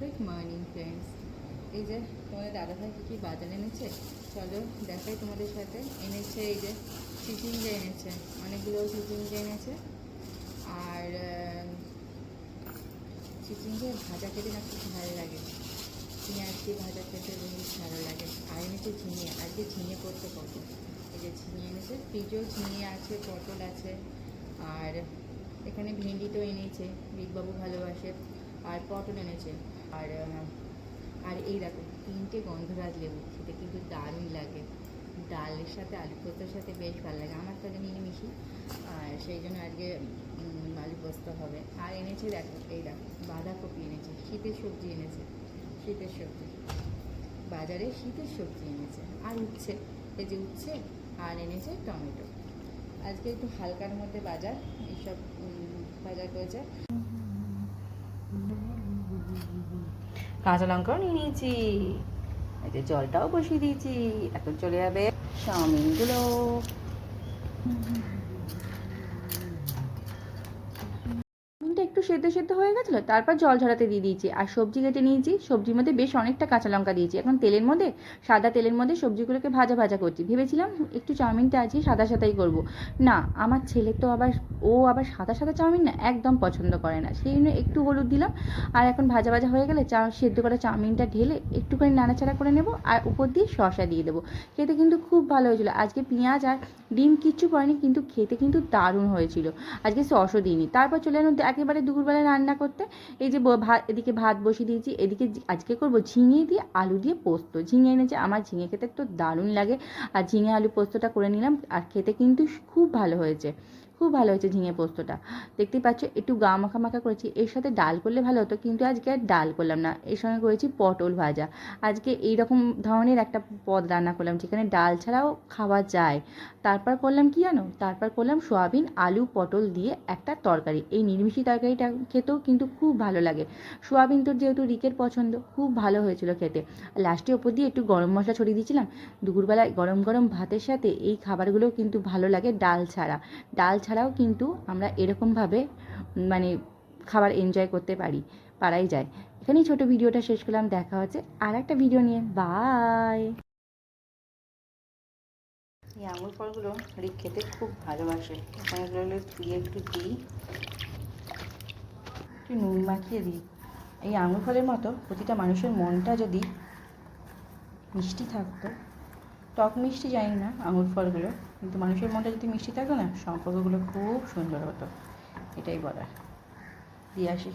Good morning friends এই যে তোমাদের দাদাভাই কী কী বাজার এনেছে? চলো দেখাই তোমাদের সাথে। এনেছে এই যে চিচিঙ্গা এনেছে, অনেকগুলো চিচিঙ্গা এনেছে। আর চিচিঙ্গে ভাজা খেতে না খুব ভালো লাগে। পেঁয়াজ দিয়ে ভাজা খেতে বেশ ভালো লাগে। আর এনেছে ঝিঙে, আজকে ঝিঙে করতে কত এই যে ঝিঙে এনেছে, ফ্রিজেও ঝিঙে আছে, পটল আছে। আর এখানে ভেন্ডি তো এনেছে, বিগবাবু ভালোবাসে। আর পটল এনেছে। আর আর এই দেখো, তিনটে গন্ধরাজ লেবু, খেতে কিন্তু দারুণ লাগে। ডালের সাথে, আলু পোস্তর সাথে বেশ ভালো লাগে। আমার তাহলে মিলেমিশি আর সেই জন্য আজকে আলু পোস্ত হবে। আর এনেছে দেখো, এই দেখো, বাঁধাকপি এনেছে, শীতের সবজি এনেছে, শীতের সবজি। বাজারে শীতের সবজি এনেছে, আর উচ্ছে, এই যে উচ্ছে, আর এনেছে টমেটো। আজকে একটু হালকার মধ্যে বাজার, এইসব বাজার করেছে। কাঁচা লঙ্কাও নিয়ে নিয়েছি। এই যে জলটাও বসিয়ে দিয়েছি। এখন চলে যাবে চাউমিনগুলো। একটু সেদ্ধ সেদ্ধ হয়ে গেছিল, তারপর জল ঝরাতে দিয়ে দিয়েছি। আর সবজি কেটে নিয়েছি, সবজির মধ্যে বেশ অনেকটা কাঁচা লঙ্কা দিয়েছি। এখন তেলের মধ্যে, সাদা তেলের মধ্যে সবজিগুলোকে ভাজা ভাজা করছি। ভেবেছিলাম একটু চাউমিনটা আজকে সাদা সাদাই করব। না, আমার ছেলে তো আবার, ও আবার সাদা সাদা চাউমিন না, একদম পছন্দ করে না। সেই জন্য একটু হলুদ দিলাম। আর এখন ভাজা ভাজা হয়ে গেলে চা সেদ্ধ করা চাউমিনটা ঢেলে একটুখানি নাড়াচাড়া করে নেব আর উপর দিয়ে শসা দিয়ে দেবো। খেতে কিন্তু খুব ভালো হয়েছিল। আজকে পেঁয়াজ আর ডিম কিচ্ছু পড়েনি কিন্তু খেতে কিন্তু দারুণ হয়েছিল। আজকে সসও দিইনি। তারপর চলে এলাম একেবারে দুপুরবেলা রান্না করতে, এই যে ভাত, এদিকে ভাত বসিয়ে দিয়েছি, এদিকে আজকে করব ঝিঙে দিয়ে আলু দিয়ে পোস্ত। ঝিঙে এনেছে, আমার ঝিঙে খেতে তো দারুণ লাগে। আর ঝিঙে আলু পোস্তটা করে নিলাম, আর খেতে কিন্তু খুব ভালো হয়েছে। খুব ভালো হয়েছে ঝিঙে পোস্তটা। দেখতেই পাচ্ছ, একটু গা মাখা মাখা করেছি। এর সাথে ডাল করলে ভালো হতো, কিন্তু আজকে আর ডাল করলাম না। এর সঙ্গে করেছি পটল ভাজা। আজকে এই রকম ধরনের একটা পদ রান্না করলাম, যেখানে ডাল ছাড়াও খাওয়া যায়। তারপর করলাম কি জানো? তারপর করলাম সয়াবিন, আলু, পটল দিয়ে একটা তরকারি। এই নির্মিষি তরকারিটা খেতেও কিন্তু খুব ভালো লাগে। সয়াবিন তোর যেহেতু রিকের পছন্দ, খুব ভালো হয়েছিল খেতে। লাস্টে ওপর দিয়ে একটু গরম মশলা ছড়িয়ে দিয়েছিলাম। দুপুরবেলায় গরম গরম ভাতের সাথে এই খাবারগুলো কিন্তু ভালো লাগে ডাল ছাড়া। ডাল ছাড়াও কিন্তু আমরা এরকমভাবে মানে খাবার এনজয় করতে পারি, পারাই যায়। এখানেই ছোট ভিডিওটা শেষ করলাম, দেখা হচ্ছে আর একটা ভিডিও নিয়ে। বাই এই আঙুর ফলগুলো রিক খেতে খুব ভালোবাসে। এখানে এগুলো ধুয়ে একটু দিই। একটু নুন মাখিয়ে দিই। এই আঙুর ফলের মতো প্রতিটা মানুষের মনটা যদি মিষ্টি থাকতো টক মিষ্টি জানি না, আঙুর ফলগুলো, কিন্তু মানুষের মনটা যদি মিষ্টি থাকে না, সম্পর্কগুলো খুব সুন্দর হতো, এটাই বলার। দিয়ে আসি।